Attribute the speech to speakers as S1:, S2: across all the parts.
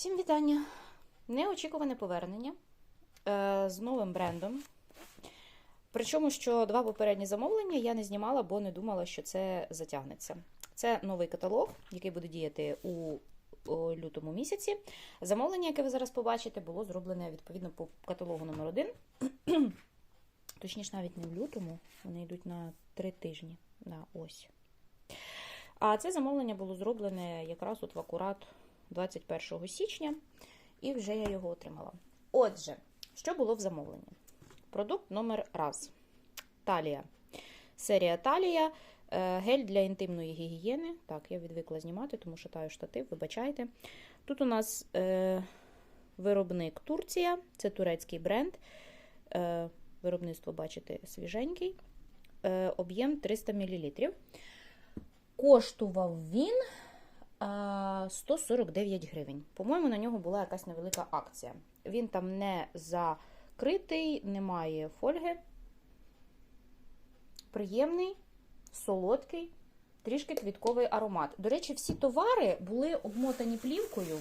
S1: Всім вітання! Неочікуване повернення е, з новим брендом. Причому, що два попередні замовлення я не знімала, бо не думала, що це затягнеться. Це новий каталог, який буде діяти у лютому місяці. Замовлення, яке ви зараз побачите, було зроблене відповідно по каталогу номер 1 Точніше, навіть не в лютому, вони йдуть на три тижні. Да, ось. А це замовлення було зроблене якраз от в акурат 21 січня, і вже я його отримала. Отже, що було в замовленні? Продукт номер раз. Талія. Серія Талія. Е, Гель для інтимної гігієни. Так, я відвикла знімати, тому шатаю штатив, вибачайте. Тут у нас е, виробник Турція, це турецький бренд. Е, Виробництво, бачите, свіженький. Е, Об'єм 300 мл. Коштував він 149 гривень. По-моєму, на нього була якась невелика акція. Він там не закритий, немає фольги. Приємний, солодкий, трішки квітковий аромат. До речі, всі товари були обмотані плівкою.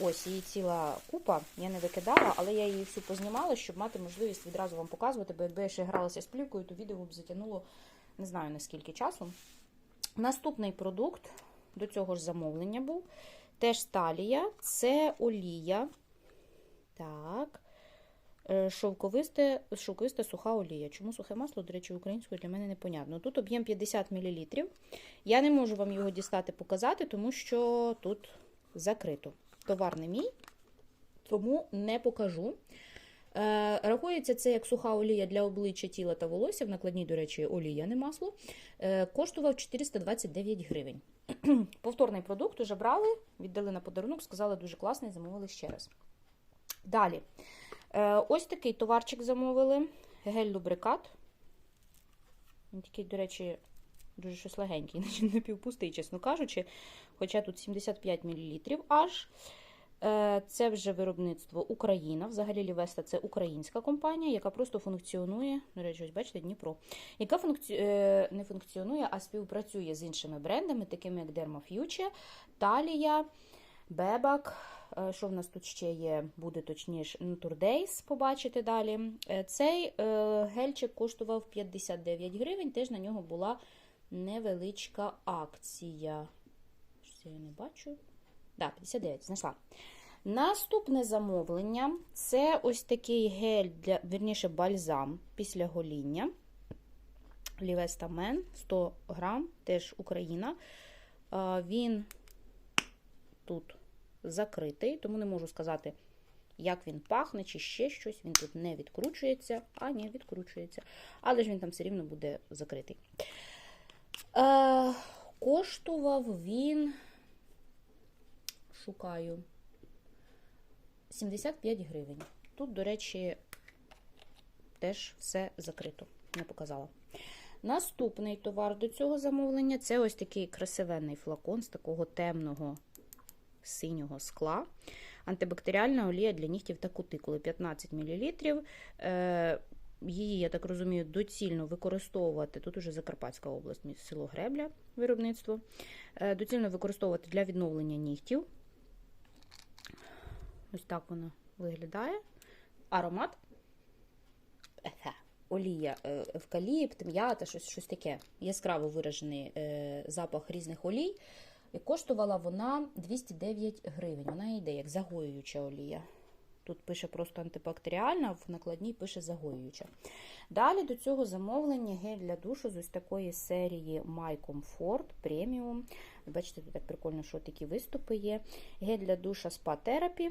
S1: Ось її ціла купа, я не викидала, але я її всю познімала, щоб мати можливість відразу вам показувати, бо якби я ще гралася з плівкою, то відео б затягнуло не знаю наскільки часу. Наступний продукт до цього ж замовлення був. Теж талія, це олія. Так. Е, Шовковисте, шовковиста суха олія. Чому сухе масло, до речі, українською для мене непонятно. Тут об'єм 50 мл. Я не можу вам його дістати, показати, тому що тут закрито. Товар не мій, тому не покажу. Е, Рахується це як суха олія для обличчя тіла та волосся. В накладній, до речі, олія, не масло. Е, Коштував 429 гривень. Повторний продукт уже брали, віддали на подарунок, сказали дуже класний, замовили ще раз. Далі. Е, Ось такий товарчик замовили. Гель-лубрикат. Він такий, до речі, дуже щось легенький, напівпустий, чесно кажучи. Хоча тут 75 мл аж. Е, Це вже виробництво Україна. Взагалі Лівеста це українська компанія, яка просто функціонує. До речі, ось бачите, Дніпро, яка функці... е, не функціонує, а співпрацює з іншими брендами, такими як Derma Future, Талія, Бебак. Що в нас тут ще є, буде точніше, Nature Days, побачите далі. Е, Цей гельчик коштував 59 гривень, теж на нього була невеличка акція. Щось я не бачу. Да, 59, знайшла. Наступне замовлення це ось такий гель, для, вірніше, бальзам після гоління. Лівеста Мен 100 грам, теж Україна. Він тут закритий, тому не можу сказати, як він пахне, чи ще щось. Він тут не відкручується, а ні, відкручується. Але ж він там все рівно буде закритий. Е, коштував він шукаю 75 гривень. Тут, до речі, теж все закрито, не показала. Наступний товар до цього замовлення це ось такий красивенний флакон з такого темного синього скла. Антибактеріальна олія для нігтів та кутикули 15 мл. Е, Її, я так розумію, доцільно використовувати. Тут уже Закарпатська область, село Гребля, виробництво. Е, Доцільно використовувати для відновлення нігтів. Ось так воно виглядає. Аромат. Олія, е, евкаліпт, м'ята, щось щось таке. Яскраво виражений е, запах різних олій. І коштувала вона 209 гривень. Вона йде як загоююча олія. Тут пише просто антибактеріальна, в накладній пише загоююча. Далі до цього замовлення гель для душу з ось такої серії My Comfort Premium. Бачите, тут так прикольно, що такі виступи є. Гель для душа Spa Therapy.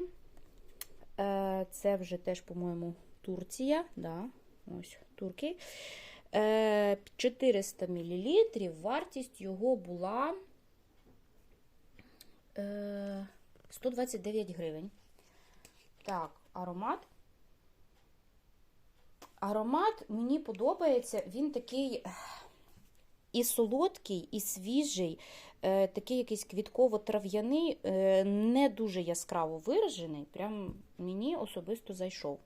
S1: Е, Це вже теж, по-моєму, Турція. Да, ось, турки. Е, 400 мл. Вартість його була е, 129 гривень. Так, аромат. Аромат мені подобається, він такий і солодкий, і свіжий, е, такий якийсь квітково-трав'яний, е, не дуже яскраво виражений. Прям мені особисто зайшов.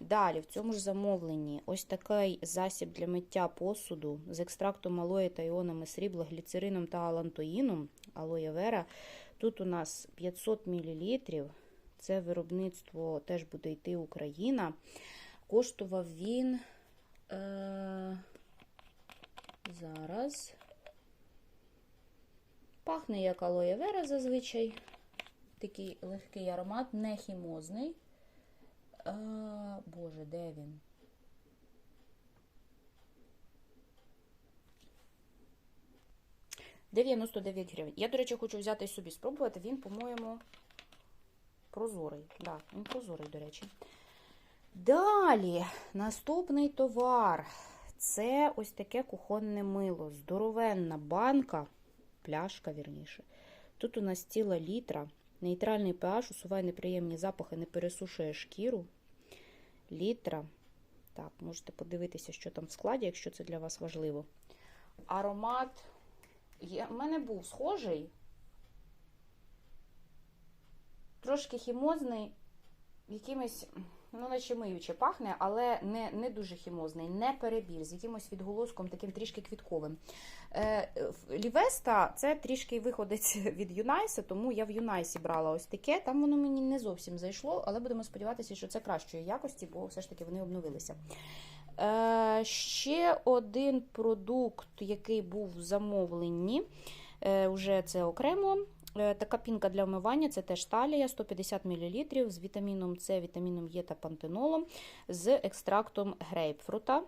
S1: Далі, в цьому ж замовленні, ось такий засіб для миття посуду з екстрактом алої та іонами срібла, гліцерином та алантоїном, алоє вера. Тут у нас 500 мл. Це виробництво теж буде йти Україна. Коштував він. Е, зараз. Пахне як алоє вера зазвичай. Такий легкий аромат, не хімозний. Е, Боже, де він? – 99 гривень. Я, до речі, хочу взяти собі спробувати. Він, по-моєму, прозорий. Да, він прозорий, до речі. Далі, наступний товар. Це ось таке кухонне мило. Здоровенна банка, пляшка, вірніше. Тут у нас ціла літра. Нейтральний pH, усуває неприємні запахи, не пересушує шкіру. Літра. Так, можете подивитися, що там в складі, якщо це для вас важливо. Аромат. Є, в мене був схожий. Трошки хімозний, якимось, ну, наче миюче пахне, але не не дуже хімозний, не перебір, з якимось відголоском, таким трішки квітковим. Е, Лівеста це трішки виходить від Юнайса, тому я в Юнайсі брала ось таке. Там воно мені не зовсім зайшло, але будемо сподіватися, що це кращої якості, бо все ж таки вони обновилися. Е, Ще один продукт, який був в замовленні, е, вже це окремо. Е, Така пінка для вмивання це теж талія 150 мл з вітаміном С, вітаміном Е та пантенолом з екстрактом грейпфрута.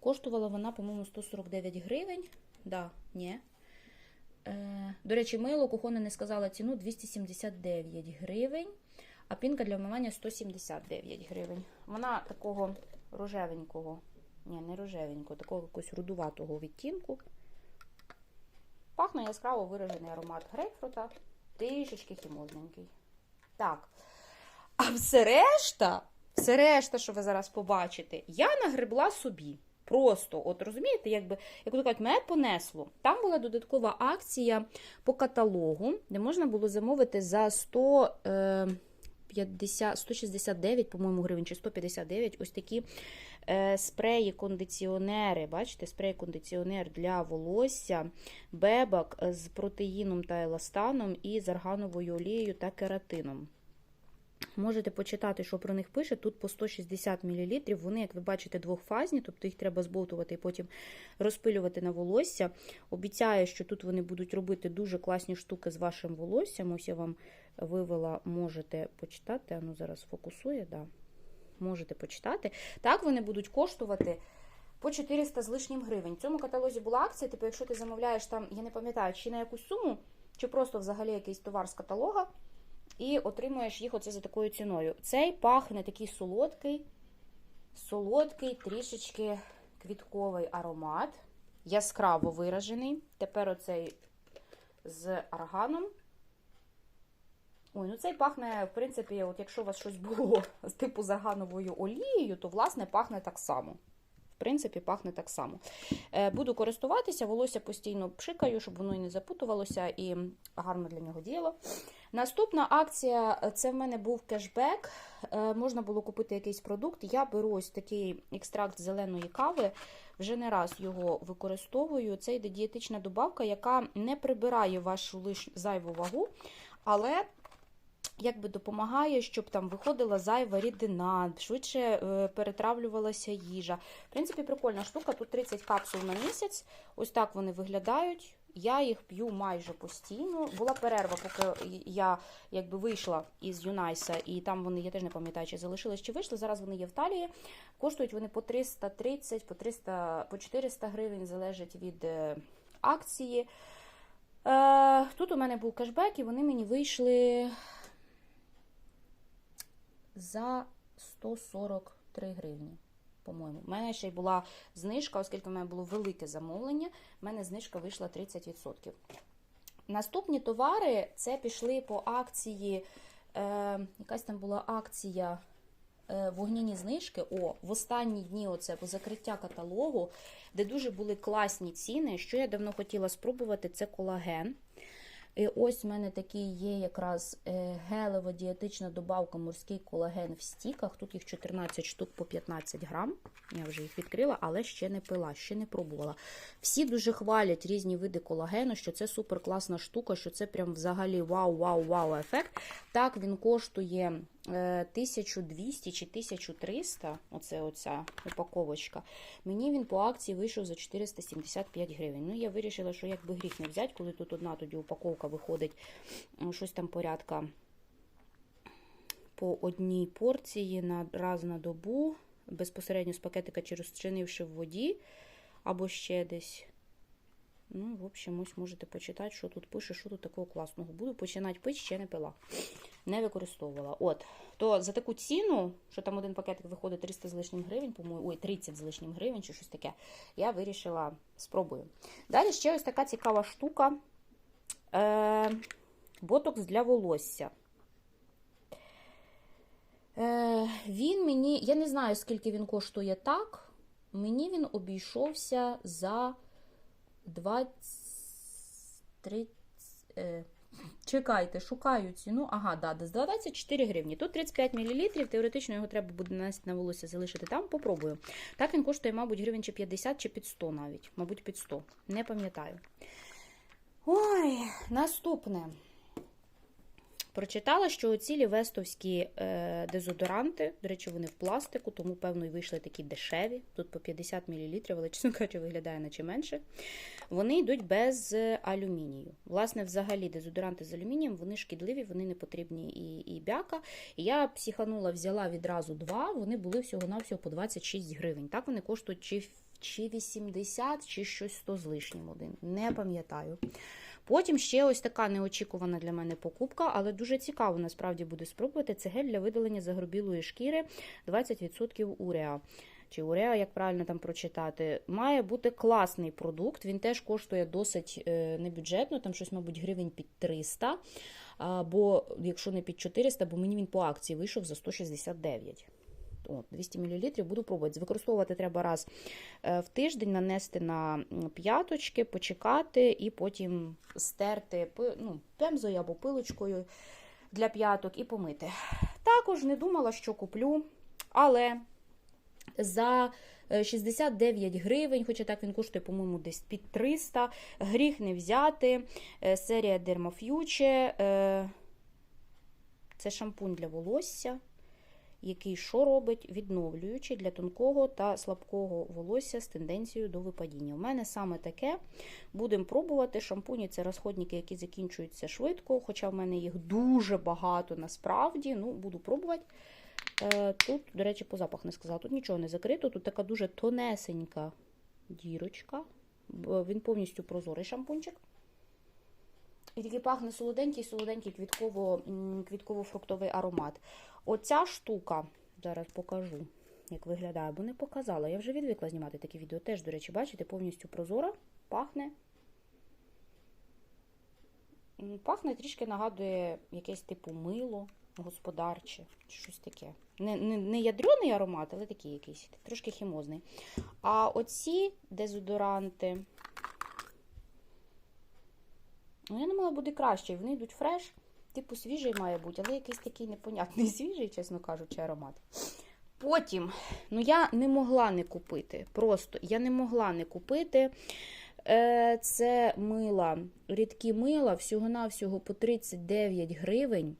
S1: Коштувала вона, по-моєму, 149 гривень. Да, ні. Е, До речі, мило кухоне не сказала ціну 279 гривень, а пінка для вмивання 179 гривень. Вона такого рожевенького, ні, не рожевенького, такого якогось рудуватого відтінку. Пахне яскраво виражений аромат грейпфрута, трішечки хімозненький. Так. А все решта, все решта, що ви зараз побачите, я нагребла собі. Просто, от розумієте, якби, як то кажуть, мене понесло. Там була додаткова акція по каталогу, де можна було замовити за 100. Е 50, 169, по-моєму, гривень чи 159 ось такі е, спреї-кондиціонери. Бачите, спрей-кондиціонер для волосся, бебак з протеїном та еластаном і з аргановою олією та кератином. Можете почитати, що про них пише. Тут по 160 мл. Вони, як ви бачите, двохфазні, тобто їх треба збовтувати і потім розпилювати на волосся. Обіцяю, що тут вони будуть робити дуже класні штуки з вашим волоссям. Ось я вам вивела, можете почитати. Ану, зараз фокусує, да. Можете почитати. Так, вони будуть коштувати по 400 з лишнім гривень. В цьому каталозі була акція, типу, якщо ти замовляєш там, я не пам'ятаю, чи на якусь суму, чи просто взагалі якийсь товар з каталога. І отримуєш їх оце за такою ціною. Цей пахне такий солодкий, солодкий, трішечки квітковий аромат, яскраво виражений. Тепер оцей з арганом. Ой, ну цей пахне, в принципі, от якщо у вас щось було з типу з аргановою олією, то, власне, пахне так само. В принципі, пахне так само. Буду користуватися, волосся постійно пшикаю, щоб воно і не запутувалося, і гарно для нього діяло. Наступна акція це в мене був кешбек. Можна було купити якийсь продукт. Я беру ось такий екстракт зеленої кави, вже не раз його використовую. Це йде дієтична добавка, яка не прибирає вашу лиш зайву вагу, але якби допомагає, щоб там виходила зайва рідина, швидше е, перетравлювалася їжа. В принципі, прикольна штука. Тут 30 капсул на місяць. Ось так вони виглядають. Я їх п'ю майже постійно. Була перерва, поки я якби вийшла із Юнайса, і там вони, я теж не пам'ятаю, чи залишились, чи вийшли. Зараз вони є в талії. Коштують вони по 330, по 300, по 400 гривень, залежить від е, акції. Е, Тут у мене був кешбек, і вони мені вийшли за 143 гривні. По-моєму, У мене ще й була знижка, оскільки в мене було велике замовлення, в мене знижка вийшла 30%. Наступні товари це пішли по акції, е, якась там була акція е, вогняні знижки. О, в останні дні оце по закриття каталогу, де дуже були класні ціни. Що я давно хотіла спробувати, це колаген. І ось в мене такий є якраз е, гелева дієтична добавка морський колаген в стіках. Тут їх 14 штук по 15 грам. Я вже їх відкрила, але ще не пила, ще не пробувала. Всі дуже хвалять різні види колагену, що це супер класна штука, що це прям взагалі вау-вау-вау ефект. Так, він коштує 1200 чи 1300, оце оця упаковочка. Мені він по акції вийшов за 475 гривень. Ну, я вирішила, що якби гріх не взяти, коли тут одна тоді упаковка виходить, щось там порядка по одній порції на раз на добу, безпосередньо з пакетика чи розчинивши в воді, або ще десь. Ну, в общем, ось можете почитати, що тут пише, що тут такого класного. Буду починати пити, ще не пила. Не використовувала. От, то за таку ціну, що там один пакетик виходить 300 з лишнім гривень, по-моєму, ой, 30 з лишнім гривень чи щось таке, я вирішила спробую. Далі ще ось така цікава штука. Е, ботокс для волосся. Е, він мені, я не знаю, скільки він коштує так. Мені він обійшовся за 20, 30, е, чекайте, шукаю ціну. Ага, да, десь 24 гривні. Тут 35 мл, теоретично його треба буде на волосся, залишити там, попробую. Так він коштує, мабуть, гривень чи 50, чи під 100 навіть. Мабуть, під 100. Не пам'ятаю. Ой, наступне. Прочитала, що ці лівестовські е, дезодоранти, до речі, вони в пластику, тому, певно, і вийшли такі дешеві. Тут по 50 мл, але, чесно кажучи, виглядає наче менше. Вони йдуть без алюмінію. Власне, взагалі, дезодоранти з алюмінієм вони шкідливі, вони не потрібні і, і бяка. Я психанула, взяла відразу два, вони були всього-навсього по 26 гривень. Так вони коштують чи, чи 80, чи щось 100 з лишнім один. Не пам'ятаю. Потім ще ось така неочікувана для мене покупка, але дуже цікаво насправді буде спробувати. Це гель для видалення загробілої шкіри 20% уреа. Чи уреа, як правильно там прочитати, має бути класний продукт. Він теж коштує досить е, небюджетно, там щось, мабуть, гривень під 300, або якщо не під 400, бо мені він по акції вийшов за 169. От, 200 мл буду пробувати. Використовувати треба раз е, в тиждень, нанести на п'яточки, почекати і потім стерти ну, пемзою або пилочкою для п'яток і помити. Також не думала, що куплю, але за 69 гривень, хоча так він коштує, по-моєму, десь під 300, гріх не взяти. Е, Серія Dermafuge. Е, Це шампунь для волосся який що робить відновлюючи для тонкого та слабкого волосся з тенденцією до випадіння. У мене саме таке. Будемо пробувати. Шампуні це розходники, які закінчуються швидко, хоча в мене їх дуже багато насправді. Ну, Буду пробувати. Е, тут, до речі, по запах не сказала, тут нічого не закрито. Тут така дуже тонесенька дірочка. Він повністю прозорий шампунчик. І такий пахне солоденький, солоденький квітково, квітково-фруктовий аромат. Оця штука, зараз покажу, як виглядає, бо не показала. Я вже відвикла знімати такі відео. Теж, до речі, бачите, повністю прозора, пахне. Пахне трішки нагадує якесь типу мило господарче, щось таке. Не не, не ядрений аромат, але такий якийсь, трошки хімозний. А оці дезодоранти. Ну, я думала, буде краще. Вони йдуть фреш. Типу, свіжий має бути, але якийсь такий непонятний свіжий, чесно кажучи, аромат. Потім, ну, я не могла не купити. Просто я не могла не купити. Е, Це мила, рідкі мила, всього-навсього по 39 гривень.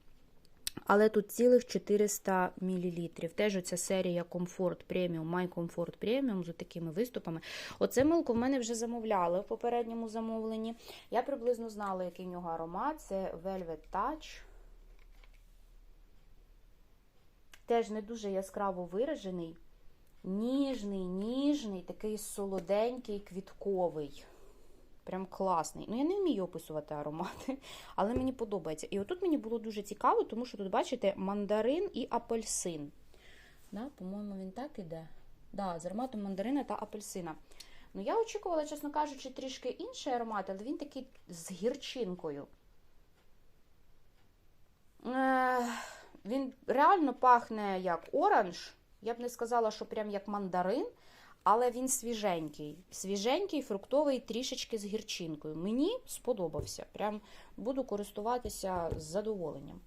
S1: Але тут цілих 400 мл. Теж оця серія Comfort Premium, My Comfort Premium з такими виступами. Оце милку в мене вже замовляли в попередньому замовленні. Я приблизно знала, який в нього аромат. Це Velvet Touch. Теж не дуже яскраво виражений. Ніжний, ніжний, такий солоденький, квітковий. Прям класний. Ну, я не вмію описувати аромати, але мені подобається. І отут мені було дуже цікаво, тому що тут, бачите, мандарин і апельсин. Да, По-моєму, він так іде. Да, З ароматом мандарина та апельсина. Ну, я очікувала, чесно кажучи, трішки інший аромат, але він такий з гірчинкою. Він реально пахне як оранж. Я б не сказала, що прям як мандарин. Але він свіженький. Свіженький, фруктовий, трішечки з гірчинкою. Мені сподобався. Прям буду користуватися з задоволенням.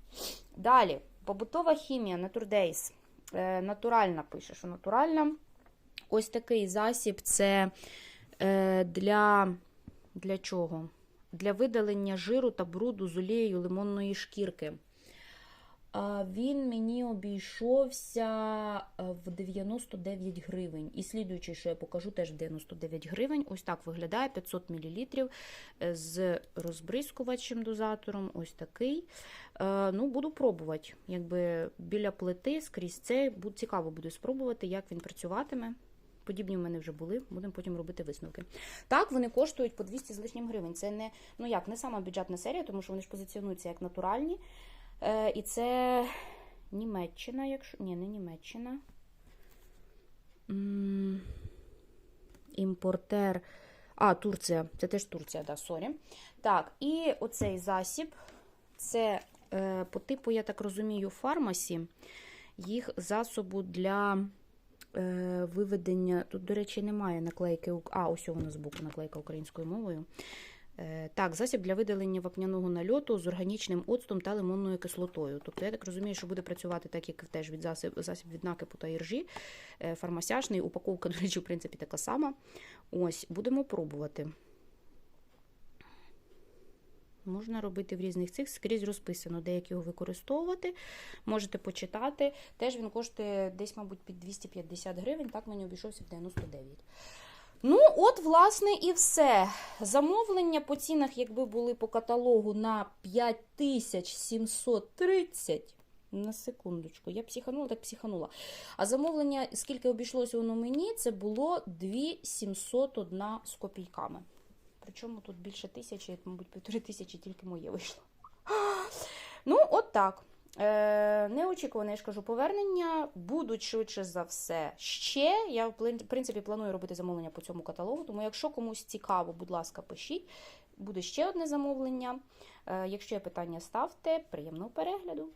S1: Далі, побутова хімія Naturdays. Е, натуральна пише, що натуральна. Ось такий засіб це е, для, для чого? Для видалення жиру та бруду з олією лимонної шкірки. Він мені обійшовся е, в 99 гривень. І слідуючий, що я покажу, теж в 99 гривень. Ось так виглядає 500 мл з розбризкувачем дозатором. Ось такий. Е, Ну, буду пробувати. Якби біля плити скрізь це. Цікаво буде спробувати, як він працюватиме. Подібні в мене вже були, будемо потім робити висновки. Так, вони коштують по 200 з лишнім гривень. Це не, ну як, не сама бюджетна серія, тому що вони ж позиціонуються як натуральні. Е, і це Німеччина, якщо. Ні, не Німеччина. Імпортер. А, Турція. Це теж Турція, да, сорі. Так, і оцей засіб. Це е, по типу, я так розумію, фармасі. Їх засобу для е, виведення. Тут, до речі, немає наклейки. А, ось воно збоку наклейка українською мовою. Е, Так, засіб для видалення вапняного нальоту з органічним оцтом та лимонною кислотою. Тобто, я так розумію, що буде працювати так, як теж від засіб, засіб від накипу та іржі. Е, Фармасяшний, упаковка, до речі, в принципі, така сама. Ось, будемо пробувати. Можна робити в різних цих, скрізь розписано, де як його використовувати. Можете почитати. Теж він коштує десь, мабуть, під 250 гривень, так мені обійшовся в 99. Ну, от, власне, і все. Замовлення по цінах, якби були по каталогу на 5730. На секундочку, я психанула, так психанула. А замовлення, скільки обійшлося воно мені, це було 2701 з копійками. Причому тут більше тисячі, мабуть, півтори тисячі тільки моє вийшло. Ну, от так. Е, неочікуване, я ж кажу, повернення будуть швидше за все ще. Я, в принципі, планую робити замовлення по цьому каталогу, тому якщо комусь цікаво, будь ласка, пишіть. Буде ще одне замовлення. Е, якщо є питання, ставте. Приємного перегляду.